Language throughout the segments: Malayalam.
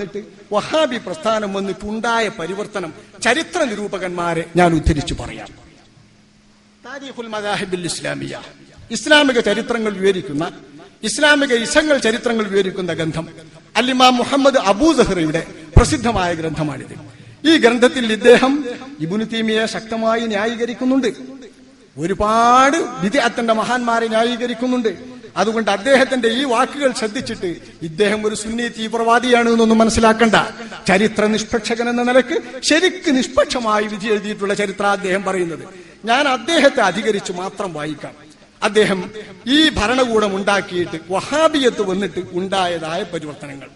വന്നിട്ട് വഹാബി പ്രസ്ഥാനം വന്നിട്ടുണ്ടായ പരിവർത്തനം ചരിത്ര നിരൂപകന്മാരെ ഞാൻ ഉദ്ധരിച്ചു പറയാം. താരിഖുൽ മദാഹിബിൽ ഇസ്ലാമിയ. ഇസ്ലാമിക ചരിത്രങ്ങൾ വിവരിക്കുന്ന ഇസ്ലാമിക ഇസങ്ങൾ ചരിത്രങ്ങൾ വിവരിക്കുന്ന ഗ്രന്ഥം അല്ലിമാ മുഹമ്മദ് അബൂ സഹ്റയുടെ പ്രസിദ്ധമായ ഗ്രന്ഥമാണിത്. ഈ ഗ്രന്ഥത്തിൽ ഇദ്ദേഹം ഇബുനു തീമിയെ ശക്തമായി ന്യായീകരിക്കുന്നുണ്ട്. ഒരുപാട് വിദ്യാർത്ഥന്റെ മഹാന്മാരെ ന്യായീകരിക്കുന്നുണ്ട്. അതുകൊണ്ട് അദ്ദേഹത്തിന്റെ ഈ വാക്കുകൾ ശ്രദ്ധിച്ചിട്ട് ഇദ്ദേഹം ഒരു സുന്നി തീവ്രവാദിയാണ് എന്നൊന്നും മനസ്സിലാക്കണ്ട. ചരിത്ര നിഷ്പക്ഷകൻ എന്ന നിലയ്ക്ക് ശരിക്ക് നിഷ്പക്ഷമായി വിധി എഴുതിയിട്ടുള്ള ചരിത്ര അദ്ദേഹം പറയുന്നത്. ഞാൻ അദ്ദേഹത്തെ അധികരിച്ച് മാത്രം വായിക്കാം. അദ്ദേഹം ഈ ഭരണകൂടം ഉണ്ടാക്കിയിട്ട് വഹാബിയത്ത് വന്നിട്ട് ഉണ്ടായതായ പരിവർത്തനങ്ങൾ.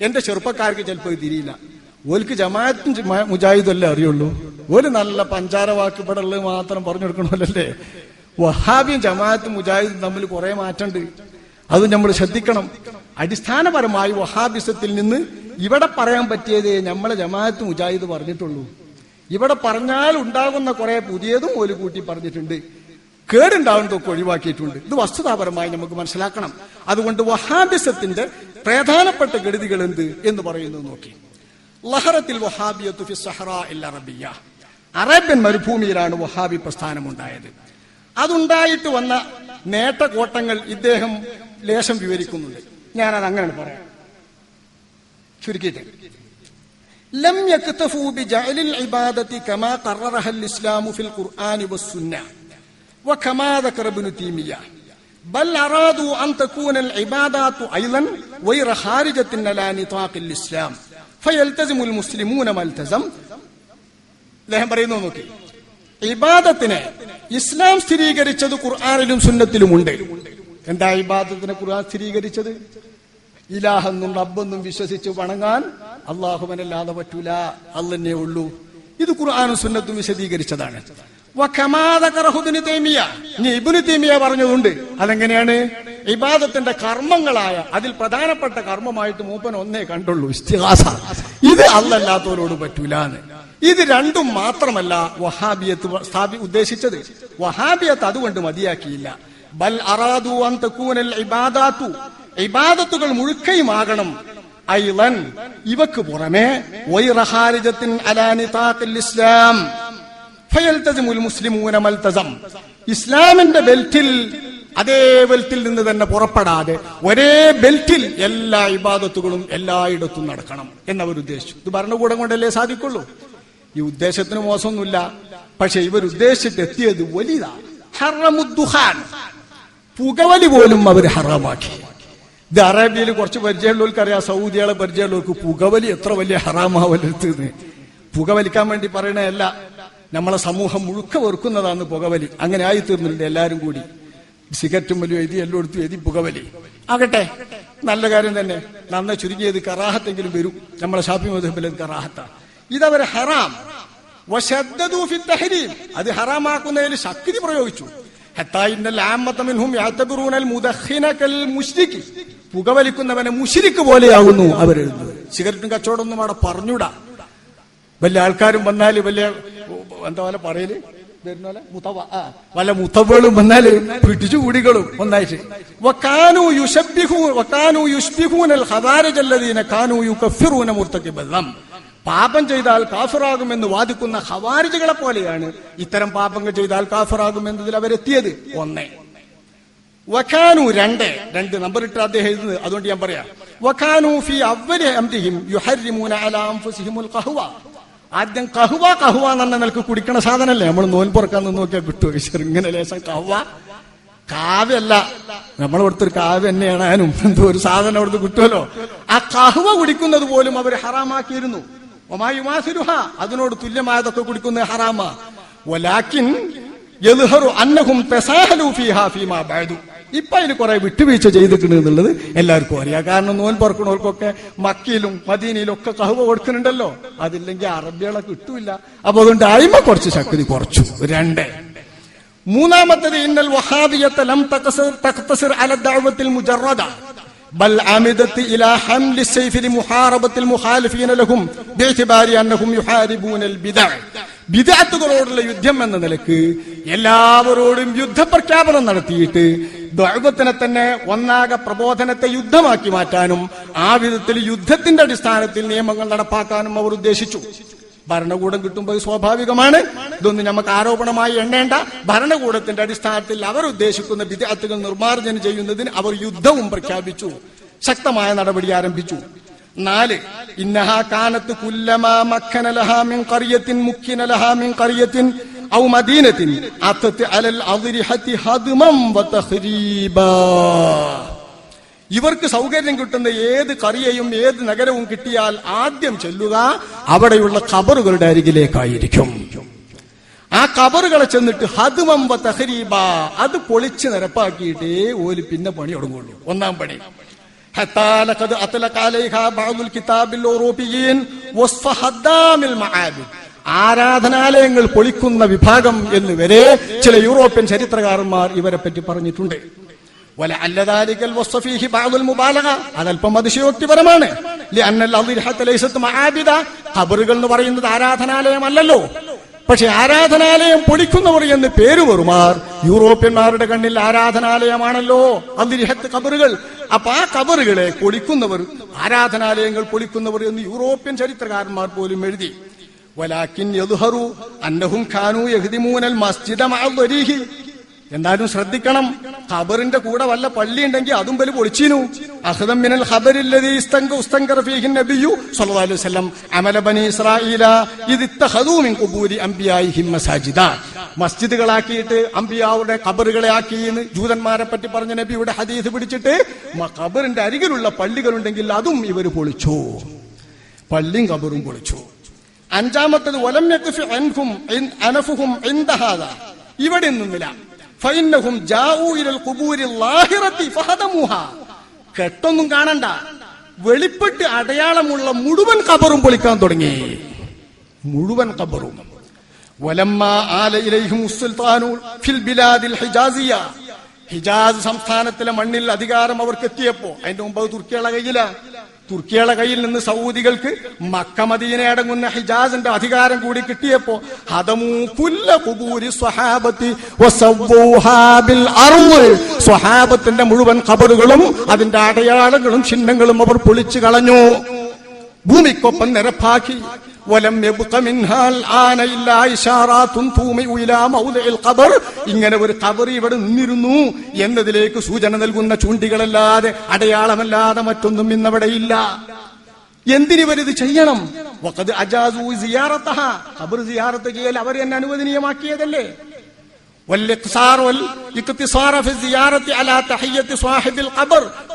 എന്റെ ചെറുപ്പക്കാർക്ക് ചിലപ്പോൾ തിരിയില്ല. ഓൽക്ക് ജമാഅത്തും മുജാഹിദ് അല്ലേ അറിയുള്ളൂ? ഒരു നല്ല പഞ്ചാര വാക്ക് മാത്രം പറഞ്ഞു കൊടുക്കണമല്ലേ വഹാബിയും ജമാഅത്തും മുജാഹിദും തമ്മിൽ കുറെ മാറ്റമുണ്ട്. അത് നമ്മൾ ശ്രദ്ധിക്കണം. അടിസ്ഥാനപരമായി വഹാബിസത്തിൽ നിന്ന് ഇവിടെ പറയാൻ പറ്റിയതേ നമ്മളെ ജമാഅത്ത് മുജാഹിദ് പറഞ്ഞിട്ടുള്ളൂ. ഇവിടെ പറഞ്ഞാൽ ഉണ്ടാകുന്ന കുറെ പുതിയതും ഒരു കൂട്ടി പറഞ്ഞിട്ടുണ്ട്. കേടുണ്ടാവുന്നതൊക്കെ ഒഴിവാക്കിയിട്ടുണ്ട്. ഇത് വസ്തുതാപരമായി നമുക്ക് മനസ്സിലാക്കണം. അതുകൊണ്ട് വഹാബിസത്തിന്റെ പ്രധാനപ്പെട്ട ഗതികൾ എന്ത് എന്ന് പറയുന്നത് നോക്കി. ലഹറത്തിൽ ഇൽ അറബിയ അറേബ്യൻ മരുഭൂമിയിലാണ് വഹാബി പ്രസ്ഥാനം ഉണ്ടായത് അതുണ്ടായിട്ട് വന്ന നേട്ടകോട്ടങ്ങൾ ഇദ്ദേഹം ലേശം വിവരിക്കുന്നുണ്ട് ഞാനത് അങ്ങനെ പറയാം ചുരുക്കിയിട്ട് لم يكتفوا بجعل العبادة كما قررها الإسلام في القرآن والسنة وكما ذكر ابن تيمية بل أرادوا أن تكون العبادات أيضا غير خارجة على نطاق الإسلام فيلتزم المسلمون ما التزم അദ്ദേഹം പറയുന്നു നോക്കി ഇബാദത്തിനെ ഇസ്ലാം സ്ഥിരീകരിച്ചത് ഖുർആാനിലും സുന്നത്തിലുമുണ്ട്. എന്താ ഇബാദത്തിനെ ഖുർആൻ സ്ഥിരീകരിച്ചത്? ഇലാഹെന്നും റബ്ബെന്നും വിശ്വസിച്ച് വണങ്ങാൻ അള്ളാഹുവനല്ലാതെ പറ്റൂല. അല്ലെന്നേ ഉള്ളൂ. ഇത് ഖുർആാനും സുന്നത്തും വിശദീകരിച്ചതാണ്. ഇബ്നു തൈമിയ. പറഞ്ഞതുണ്ട്. അതെങ്ങനെയാണ്? ഇബാദത്തിന്റെ കർമ്മങ്ങളായ അതിൽ പ്രധാനപ്പെട്ട കർമ്മമായിട്ട് മൂപ്പൻ ഒന്നേ കണ്ടുള്ളൂ ഇസ്തിഹാസ ഇത് അല്ലല്ലാത്തവരോട് പറ്റൂലാന്ന്. ഇത് രണ്ടും മാത്രമല്ല വഹാബിയത്ത് സ്ഥാപി ഉദ്ദേശിച്ചത്. വഹാബിയത്ത് അതുകൊണ്ട് മതിയാക്കിയില്ല. ബൽ അറാദു അൻ തകൂനൽ ഇബാദാത്തു. ഇബാദത്തുകൾ മുഴുക്കയുമാകണം. ഐലൻ ഇവക്ക് പുറമെ ഇസ്ലാം. ഇസ്ലാമിന്റെ ബെൽറ്റിൽ അതേ ബെൽറ്റിൽ നിന്ന് തന്നെ പുറപ്പെടാതെ ഒരേ ബെൽറ്റിൽ എല്ലാ ഇബാദത്തുകളും എല്ലായിടത്തും നടക്കണം എന്നവർ ഉദ്ദേശിച്ചു ഇത് ഭരണകൂടം കൊണ്ടല്ലേ സാധിക്കുള്ളൂ? ഈ ഉദ്ദേശത്തിന് മോശമൊന്നുമില്ല. പക്ഷെ ഇവർ ഉദ്ദേശിച്ചിട്ട് എത്തിയത് വലിയതാ. ഹറമുദ്ദുഹാൻ. പുകവലി പോലും അവർ ഹറാമാക്കി. ഇത് അറേബ്യയിൽ കുറച്ച് പരിചയമുള്ളവർക്ക് അറിയാം സൗദികളെ പരിചയമുള്ളവർക്ക് പുകവലി എത്ര വലിയ ഹറാമാവലെത്തുന്നത് പുകവലിക്കാൻ വേണ്ടി പറയണതല്ല നമ്മളെ സമൂഹം മുഴുക്ക വെറുക്കുന്നതാണ് പുകവലി. അങ്ങനെ ആയി തീർന്നിട്ടുണ്ട് എല്ലാരും കൂടി. സിഗരറ്റും വലിയ എഴുതി എല്ലായിടത്തും എഴുതി പുകവലി. ആകട്ടെ. നല്ല കാര്യം തന്നെ. നന്ന ചുരുങ്ങിയത് കറാഹത്തെങ്കിലും വരും. നമ്മളെ ഷാപ്പി മധുബിലെ കറാഹത്ത. ഇതവർ ഹറാം. അത് ഹറാമാക്കുന്നതിൽ ശക്തി പ്രയോഗിച്ചു. പുകവലിക്കുന്നവനെ മുഷിരിക്ക് പോലെയാകുന്നു അവരെഴുതുന്നത്. സിഗരറ്റും കച്ചവടമൊന്നും അവിടെ പറഞ്ഞൂടാ. വലിയ ആൾക്കാരും വന്നാൽ വല്ല എന്താ പോലെ പറയൽ? വല്ല മുത്തവകളും വന്നാൽ പിടിച്ചു കൂടികളും ഒന്നായിട്ട്. വക്കാനു യുശബ്ബിഹു വക്കാനു യുഷ്ബിഹൂനൽ ഖവാരിജല്ലദീന കാനു യുകഫിറൂന മുർത്തഖിബൽ പാപം ചെയ്താൽ കാഫിറാകുമെന്ന് വാദിക്കുന്ന ഹവാരിജകളെ പോലെയാണ് ഇത്തരം പാപങ്ങൾ ചെയ്താൽ കാഫിറാകും എന്നതിൽ അവരെത്തിയത് ഒന്നേ. വഖാനു രണ്ട് രണ്ട് നമ്പർ ഇട്ട് അദ്ദേഹം എഴുതുന്നത് അതുകൊണ്ട് ഞാൻ പറയാം. വഖാനു ഫി അവരെ അംതിഹിം യുഹർരിമൂന അലാ ഫുസിഹിമുൽ ഖഹ്വ. ആദ്യം കഹുവ കഹുവ എന്ന നിലയ്ക്ക് കുടിക്കണ സാധനല്ലേ? നമ്മൾ നോൻപുറക്കാൻ നിന്ന് നോക്കിയാൽ കിട്ടുമോ ചെറുങ്ങനെ ലേശം കഹ്വ. കാവ്യല്ല. നമ്മൾ ഇവിടുത്തൊരു കാവ്യ തന്നെയാണ്. അതിനും എന്തോ ഒരു സാധനം അവിടുന്ന് കിട്ടുമല്ലോ ആ കഹുവ കുടിക്കുന്നത് പോലും അവർ ഹറാമാക്കിയിരുന്നു. ഒമായുമാസിരുഹ അതിനോട് തുല്യമായതൊക്കെ കുടിക്കുന്ന ഹറാമ. ഒലാക്കിൻ അന്നഹും ഫീഹാ ഫീമാ ബഅദു. ഇപ്പൊ അതിന് കുറെ വിട്ടുവീഴ്ച ചെയ്തിട്ടുണ്ട് എന്നുള്ളത് എല്ലാവർക്കും അറിയാം കാരണം നോൻ പറക്കണവർക്കൊക്കെ മക്കയിലും മദീനയിലും ഒക്കെ കഹുവ കൊടുക്കുന്നുണ്ടല്ലോ അതില്ലെങ്കിൽ അറബികളെ കിട്ടൂല അപ്പൊ അതുകൊണ്ട് അയിമ കുറച്ച് ശക്തി കുറച്ചു രണ്ട് മൂന്നാമത്തത് ഇന്നൽ വഹാബിയത്ത് ലം തഖസിർ തഖ്തസിർ അല ദഅവത്തിൽ മുജറദ بل عمدت إلى حمل السيف لمحاربة المخالفين لهم باعتبار أنهم يحاربون البدع വിദാത്തുകളോടുള്ള യുദ്ധം എന്ന നിലയ്ക്ക് എല്ലാവരോടും യുദ്ധപ്രഖ്യാപനം നടത്തിയിട്ട് ദൈവത്തിനെ തന്നെ ഒന്നാകെ പ്രബോധനത്തെ യുദ്ധമാക്കി മാറ്റാനും ആ വിധത്തിൽ യുദ്ധത്തിന്റെ അടിസ്ഥാനത്തിൽ നിയമങ്ങൾ നടപ്പാക്കാനും അവർ ഉദ്ദേശിച്ചു. ഭരണകൂടം കിട്ടുമ്പോൾ സ്വാഭാവികമാണ്. ഇതൊന്നും നമുക്ക് ആരോപണമായി എണ്ണേണ്ട. ഭരണകൂടത്തിന്റെ അടിസ്ഥാനത്തിൽ അവർ ഉദ്ദേശിക്കുന്ന വിദ്യാർത്ഥികൾ നിർമ്മാർജനം ചെയ്യുന്നതിന് അവർ യുദ്ധവും പ്രഖ്യാപിച്ചു. ശക്തമായ നടപടി ആരംഭിച്ചു. നാല്. ഇന്നഹാ കാനത്ത് കുല്ലമാ മക്കനലഹാ മിൻ ഖറിയത്തിൻ മുക്കിനലഹാ മിൻ ഖറിയത്തിൻ ഔ മദീനത്തിൻ. അത്തത്ത് അലൽ അദ്രിഹത്തി ഹദ്മം വതഖരീബാ ഇവർക്ക് സൗകര്യം കിട്ടുന്ന ഏത് കറിയയും ഏത് നഗരവും കിട്ടിയാൽ ആദ്യം ചെല്ലുക അവിടെയുള്ള ഖബറുകളുടെ അരികിലേക്കായിരിക്കും. ആ കബറുകളെ ചെന്നിട്ട് ഹദ്മം വ തഹരീബ. അത് പൊളിച്ച് നിരപ്പാക്കിയിട്ടേ ഓൽ പിന്നെ പണി തുടങ്ങുള്ളൂ. ഒന്നാം പണി. حتى لقد أطلق عليها بعض الكتاب الأوروبيين وصف هدام المعابد ആരാധനാലയങ്ങൾ പൊളിക്കുന്ന വിഭാഗം എന്ന് വരെ ചില യൂറോപ്യൻ ചരിത്രകാരന്മാർ ഇവരെ പറ്റി പറഞ്ഞിട്ടുണ്ട് ولعل ذلك الوصف فيه بعض المبالغة അതല്പം അതിശയോക്തിപരമാണ് لأن الأضرحة ليست معابد ഖബറുകൾ എന്ന് പറയുന്നത് ആരാധനാലയമല്ലല്ലോ പക്ഷെ ആരാധനാലയം പൊളിക്കുന്നവർ എന്ന് പേര് വെറുമാർ. യൂറോപ്യന്മാരുടെ കണ്ണിൽ ആരാധനാലയമാണല്ലോ. അന്തിരിഹത്ത് കബറുകൾ. അപ്പൊ ആ കബറുകളെ പൊളിക്കുന്നവർ ആരാധനാലയങ്ങൾ പൊളിക്കുന്നവർ എന്ന് യൂറോപ്യൻ ചരിത്രകാരന്മാർ പോലും എഴുതി. വലാക്കിൻ യദ്ഹറു അന്നഹും ഖാനു യഹ്ദിമൂനൽ മസ്ജിദ എന്തായാലും ശ്രദ്ധിക്കണം. ഖബറിന്റെ കൂടെ വല്ല പള്ളി ഉണ്ടെങ്കിൽ അതും ബലി പൊളിച്ചിനു. അഹദം മിനൽ ഖബറില്ലദീ ഇസ്തങ്ക ഉസ്തങ്കറ ഫീഹി നബിയു സല്ലല്ലാഹു അലൈഹി വസല്ലം. അമല ബനി ഇസ്രായീല ഇത് ഇത്തഖദൂ മിൻ ഖുബൂരി അംബിയായിഹിം മസാജിദ. മസ്ജിദുകളാക്കിയിട്ട് അംബിയാവുടെ ഖബറുകളെ ആക്കി എന്ന് ജൂതന്മാരെ പറ്റി പറഞ്ഞ നബിയുടെ ഹദീസ് പിടിച്ചിട്ട് ഖബറിന്റെ അരികിലുള്ള പള്ളികളുണ്ടെങ്കിൽ അതും ഇവർ പൊളിച്ചു. പള്ളിയും ഖബറും പൊളിച്ചു. അഞ്ചാമത്തത് ഇൻ- അനഫുഹും ഇവിടെ നിന്നില്ല ഖുബൂരി ലാഹിറത്തി ഫഹദമുഹ. കെട്ടൊന്നും കാണണ്ട. വെളിപ്പെട്ട് അടയാളമുള്ള മുഴുവൻ കബറും പൊളിക്കാൻ തുടങ്ങി. മുഴുവൻ കബറും ഹിജാസ് സംസ്ഥാനത്തിലെ മണ്ണിൽ അധികാരം അവർക്ക് എത്തിയപ്പോ അതിന്റെ മുമ്പ് തുർക്കിയുള്ള തുർക്കിയുടെ കയ്യില. തുർക്കിയുടെ കയ്യിൽ നിന്ന് സൗദികൾക്ക് മക്ക മദീന അടങ്ങുന്ന ഹിജാസിന്റെ അധികാരം കൂടി കിട്ടിയപ്പോ. സ്വഹാബത്തിന്റെ മുഴുവൻ കബറുകളും അതിന്റെ അടയാളങ്ങളും ചിഹ്നങ്ങളും അവർ പൊളിച്ചു കളഞ്ഞു ഭൂമിക്കൊപ്പം നിരപ്പാക്കി വലം يبق منها ആന ഇല്ലാ ഇശാറാത്തുൻ തൂമിഉ ഇലാ موضع ഖബർ. ഇങ്ങനെ ഒരു ഖബർ ഇവിടെ നിന്നിരുന്നു. എന്നതിലേക്ക് സൂചന നൽകുന്ന ചൂണ്ടികളല്ലാതെ അടയാളമല്ലാതെ മറ്റൊന്നും ഇന്നവിടെ ഇല്ല. എന്തിനിവരിത് ചെയ്യണം? വഖദ് അജാസു സിയാറത്തഹ. ഖബർ സിയാറത്ത് ചെയ്യൽ അവർ എന്നെ അനുവദനീയമാക്കിയതല്ലേ?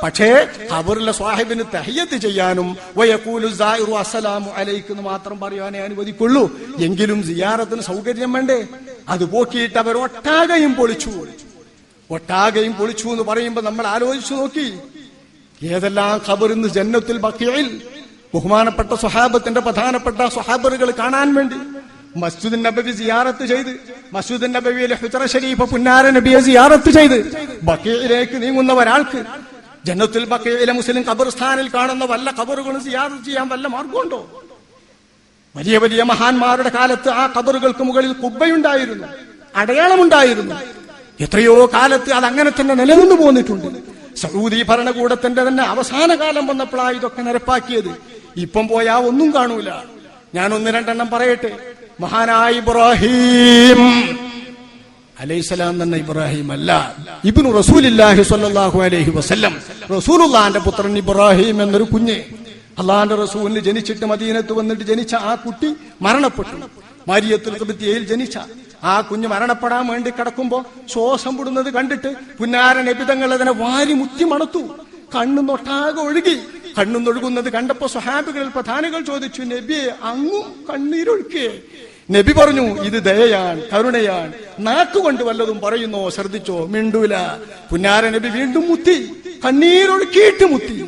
പക്ഷേ ഖബറിലെ സ്വാഹിബിന് തഹിയത്ത് ചെയ്യാനും അസ്സലാമു അലൈക്കും മാത്രം പറയുവാനേ അനുവദിക്കുള്ളൂ. എങ്കിലും സിയാറത്തിന് സൗകര്യം വേണ്ടേ? അത് പോക്കിയിട്ട് അവർ ഒട്ടാകെയും പൊളിച്ചു. ഒട്ടാകെയും പൊളിച്ചു എന്ന് പറയുമ്പോൾ നമ്മൾ ആലോചിച്ചു നോക്കി. ഏതെല്ലാം ഖബർ ഇന്ന് ജന്നത്തിൽ ബക്കിയിൽ ബഹുമാനപ്പെട്ട സ്വഹാബത്തിന്റെ പ്രധാനപ്പെട്ട സ്വഹാബറുകൾ കാണാൻ വേണ്ടി മസ്ജിദ് നബവി സിയാറത്ത് ചെയ്ത് മസ്ജിദ് നബവിയിലെ ഹുജറ ഷരീഫ് പുന്നാര നബിയെ സിയാറത്ത് ചെയ്ത് ബക്കയിലേക്ക് നീങ്ങുന്ന ഒരാൾക്ക് ജന്നത്തുൽ ബക്കയിലെ മുസ്ലിം ഖബർസ്ഥാനിൽ കാണുന്ന വല്ല ഖബറുകളും സിയാറത്ത് ചെയ്യാൻ വല്ല മാർഗമുണ്ടോ? വലിയ വലിയ മഹാന്മാരുടെ കാലത്ത് ആ ഖബറുകൾക്ക് മുകളിൽ കുബ്ബയുണ്ടായിരുന്നു അടയാളമുണ്ടായിരുന്നു. എത്രയോ കാലത്ത് അത് അങ്ങനെ തന്നെ നിലനിന്നു പോന്നിട്ടുണ്ട്. സൗദി ഭരണകൂടത്തിന്റെ തന്നെ അവസാന കാലം വന്നപ്പോഴാണ് ഇതൊക്കെ നിരപ്പാക്കിയത്. ഇപ്പം പോയാ ഒന്നും കാണൂല. ഞാൻ ഒന്ന് രണ്ടെണ്ണം പറയട്ടെ? മഹാനായ ഇബ്രാഹിം. അലൈഹിസ്സലാം തന്നെ ഇബ്രാഹിം അല്ല. ഇബ്നു റസൂലില്ലാഹി സ്വല്ലല്ലാഹു അലൈഹി വസല്ലം. റസൂലുള്ളാന്റെ പുത്രൻ ഇബ്രാഹിം എന്നൊരു കുഞ്ഞ്. അള്ളാന്റെ റസൂലിന് ജനിച്ചിട്ട് മദീനത്ത് വന്നിട്ട് ജനിച്ച ആ കുട്ടി മരണപ്പെട്ടു. മരിയത്തിൽ കൃത്യയിൽ ജനിച്ച ആ കുഞ്ഞ് മരണപ്പെടാൻ വേണ്ടി കിടക്കുമ്പോ ശ്വാസം വിടുന്നത് കണ്ടിട്ട് പുന്നാരൻ എബിതങ്ങൾ അതിനെ വാരി മുത്തി മണത്തു. കണ്ണു നൊട്ടാകെ ഒഴുകി. കണ്ണു കണ്ണുന്നൊഴുകുന്നത് കണ്ടപ്പോ സ്വഹാബികളിൽ പ്രധാനികൾ ചോദിച്ചു നബിയെ അങ്ങും കണ്ണീരൊഴുക്കേ. നബി പറഞ്ഞു ഇത് ദയയാണ് കരുണയാണ്. നാക്കുകൊണ്ട് വല്ലതും പറയുന്നോ ശ്രദ്ധിച്ചോ? മിണ്ടൂല. പുന്നാര നബി വീണ്ടും മുത്തി കണ്ണീരൊഴുക്കിയിട്ട് മുത്തി.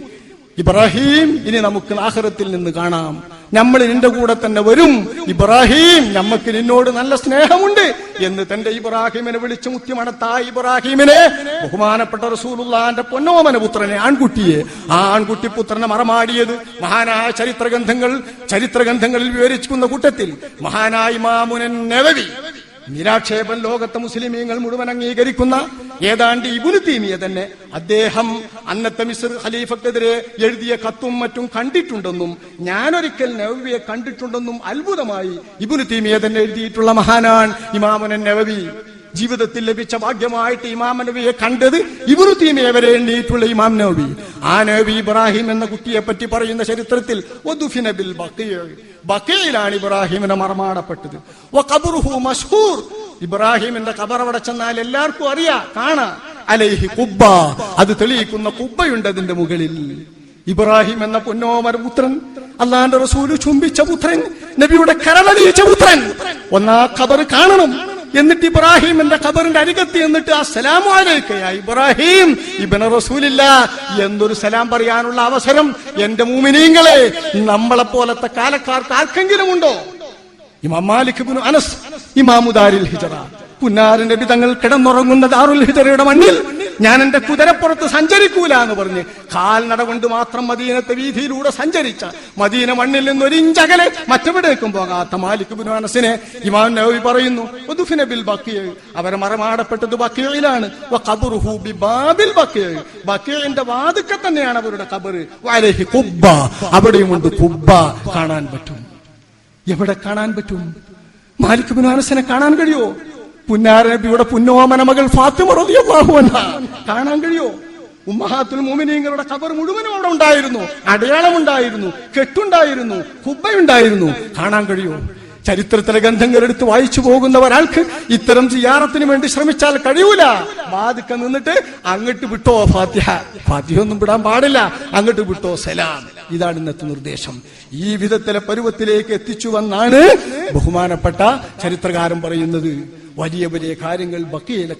ഇബ്രാഹിം ഇനി നമുക്ക് ആഹ്റത്തിൽ നിന്ന് കാണാം. നമ്മൾ നിന്റെ കൂടെ തന്നെ വരും. ഇബ്രാഹിം നമുക്ക് നിന്നോട് നല്ല സ്നേഹമുണ്ട് എന്ന് തന്റെ ഇബ്രാഹിമിനെ വിളിച്ചു മുത്തിമണത്തായ ഇബ്രാഹിമിനെ ബഹുമാനപ്പെട്ട റസൂലുള്ളാന്റെ പൊന്നോമന പുത്രനെ ആൺകുട്ടിയെ. ആ ആൺകുട്ടി പുത്രനെ മറമാടിയത് മഹാനായ ചരിത്രഗ്രന്ഥങ്ങൾ ചരിത്രഗ്രന്ഥങ്ങളിൽ വിവരിക്കുന്ന കൂട്ടത്തിൽ മഹാനായി മാമുനൻ നവവി നിരാക്ഷേപൻ ലോകത്തെ മുസ്ലിമീങ്ങൾ മുഴുവൻ അംഗീകരിക്കുന്ന ഏതാണ്ട് ഇബുനു തീമിയ തന്നെ അദ്ദേഹം അന്നത്തെ മിസ്ർ ഖലീഫക്കെതിരെ എഴുതിയ കത്തും മറ്റും കണ്ടിട്ടുണ്ടെന്നും ഞാനൊരിക്കൽ നവവിയെ കണ്ടിട്ടുണ്ടെന്നും അത്ഭുതമായി ഇബുനു തീമിയ തന്നെ എഴുതിയിട്ടുള്ള മഹാനാൻ ഇമാമുനൻ നവവി ജീവിതത്തിൽ ലഭിച്ച ഭാഗ്യമായിട്ട് ഇമാം നബിയെ കണ്ടത് ഇബുനു തീമിയെ വരെ ഇമാം നബി. ആ നബി ഇബ്രാഹിം എന്ന കുട്ടിയെ പറ്റി പറയുന്ന ചരിത്രത്തിൽ ബിൽ. ബക്കയിലാണ് ഇബ്രാഹിമിനെ മറമാടപ്പെട്ടത് മഷ്ഹൂർ ഇബ്രാഹിമിന്റെ ഖബർ അവിടെ ചെന്നാൽ എല്ലാവർക്കും അറിയാം കാണാ. അലൈഹി കുബ്ബ അത് തെളിയിക്കുന്ന കുബ്ബയുണ്ട് അതിന്റെ മുകളിൽ. ഇബ്രാഹിം എന്ന പൊന്നോമര പുത്രൻ അള്ളാന്റെ റസൂൽ ചുംബിച്ച പുത്രൻ നബിയുടെ കരളിയിച്ച പുത്രൻ. ഒന്നാ ഖബർ കാണണം. എന്നിട്ട് ഇബ്രാഹിമിന്റെ ഖബറിന്റെ അരികത്ത് എന്നിട്ട് ആ സലാമു ഇബ്രാഹിം ഇബന റസൂലില്ല എന്നൊരു സലാം പറയാനുള്ള അവസരം എന്റെ മൂമിനീങ്ങളെ. നമ്മളെ പോലത്തെ കാലക്കാർക്ക് ആർക്കെങ്കിലും ഉണ്ടോ? ഇമാം മാലിക് ഇബ്നു അനസ് ഇമാമുദാരിൽ ഹിജറ. പുന്നാരന്റെ വിധങ്ങൾ കിടന്നുറങ്ങുന്ന ദാറുൽ ഹിജറയുടെ മണ്ണിൽ ഞാൻ എന്റെ കുതിരപ്പുറത്ത് സഞ്ചരിക്കൂല എന്ന് പറഞ്ഞ് കാൽനട കൊണ്ട് മാത്രം മദീനത്തെ വീതിയിലൂടെ സഞ്ചരിച്ച മദീന മണ്ണിൽ നിന്ന് ഒരു ഇഞ്ചകലെ മറ്റെവിടേക്കും പോകാത്ത മാലിക് ബിൻ അനസിനെ ഇമാം പറയുന്നു ഉദുഫിന ബിൽ ബക്കിയ അവരെ മറമാടപ്പെട്ടത് ബക്കിയയിലാണ് ബിബാബിൽ ബക്കിയ ബക്കിയന്റെ വാതുക്ക തന്നെയാണ് അവരുടെ കബറ് വലഹി കുബ്ബ അവിടെയുമുണ്ട് കുബ്ബ കാണാൻ പറ്റും. എവിടെ കാണാൻ പറ്റും? മാലിക് ബിൻ അനസിനെ കാണാൻ കഴിയോ പുന്നാര നബിയുടെ പുന്നോമന മകൾ ഫാത്തിമ കാണാൻ കഴിയോ? ഉമ്മഹാത്തുൽ മോമിനീങ്ങളുടെ കബർ മുഴുവനും അവിടെ ഉണ്ടായിരുന്നു. അടയാളമുണ്ടായിരുന്നു. കെട്ടുണ്ടായിരുന്നു. കുബ്ബയുണ്ടായിരുന്നു. കാണാൻ കഴിയോ? ചരിത്രത്തിലെ ഗ്രന്ഥങ്ങൾ എടുത്ത് വായിച്ചു പോകുന്ന ഒരാൾക്ക് ഇത്തരം സിയാറത്തിന് വേണ്ടി ശ്രമിച്ചാൽ കഴിയൂല. വാതിക്ക നിന്നിട്ട് അങ്ങോട്ട് വിട്ടോ ഫാത്തിഹ. ഫാത്തിഹ ഒന്നും വിടാൻ പാടില്ല. അങ്ങോട്ട് വിട്ടോ സലാം. ഇതാണ് ഇന്നത്തെ നിർദ്ദേശം. ഈ വിധത്തിലെ പരുവത്തിലേക്ക് എത്തിച്ചു വന്നാണ് ബഹുമാനപ്പെട്ട ചരിത്രകാരൻ പറയുന്നത്. വലിയ വലിയ കാര്യങ്ങൾ ബക്കിയിലെ